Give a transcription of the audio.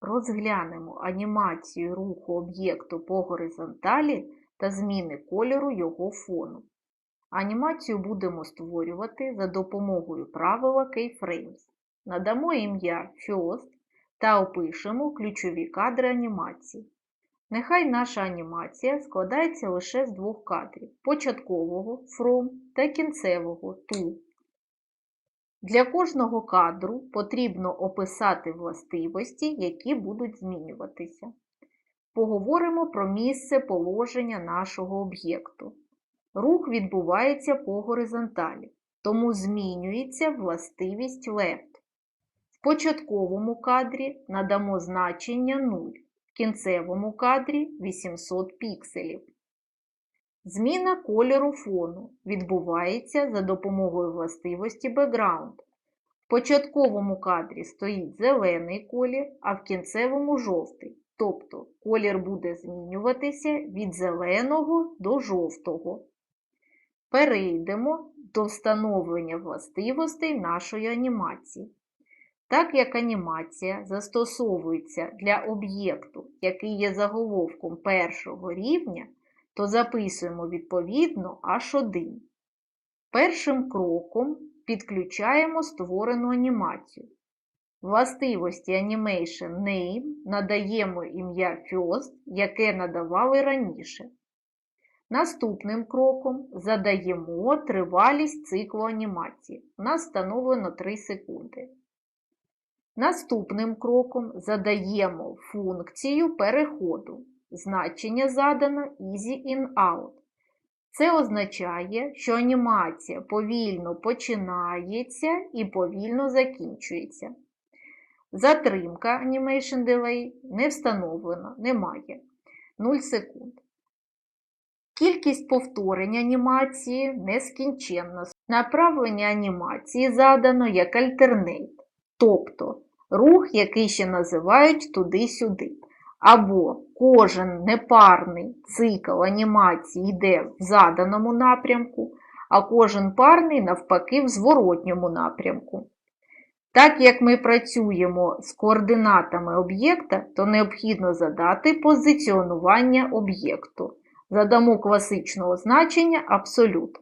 Розглянемо анімацію руху об'єкту по горизонталі та зміни кольору його фону. Анімацію будемо створювати за допомогою правила Keyframes. Надамо ім'я First та опишемо ключові кадри анімації. Нехай наша анімація складається лише з двох кадрів початкового from та кінцевого to. Для кожного кадру потрібно описати властивості, які будуть змінюватися. Поговоримо про місце положення нашого об'єкту. Рух відбувається по горизонталі, тому змінюється властивість left. В початковому кадрі надамо значення 0, в кінцевому кадрі 800 пікселів. Зміна кольору фону відбувається за допомогою властивості background. В початковому кадрі стоїть зелений колір, а в кінцевому жовтий. Тобто колір буде змінюватися від зеленого до жовтого. Перейдемо до встановлення властивостей нашої анімації. Так як анімація застосовується для об'єкту, який є заголовком першого рівня, то записуємо відповідно H1. Першим кроком підключаємо створену анімацію. Властивості Animation Name надаємо ім'я First, яке надавали раніше. Наступним кроком задаємо тривалість циклу анімації. У нас встановлено 3 секунди. Наступним кроком задаємо функцію переходу. Значення задано Easy In Out. Це означає, що анімація повільно починається і повільно закінчується. Затримка Animation Delay не встановлена, немає 0 секунд. Кількість повторень анімації нескінченна. Направлення анімації задано як Alternate, тобто рух, який ще називають туди-сюди. Або кожен непарний цикл анімації йде в заданому напрямку, а кожен парний, навпаки, в зворотньому напрямку. Так як ми працюємо з координатами об'єкта, то необхідно задати позиціонування об'єкту. Задамо класичного значення абсолют.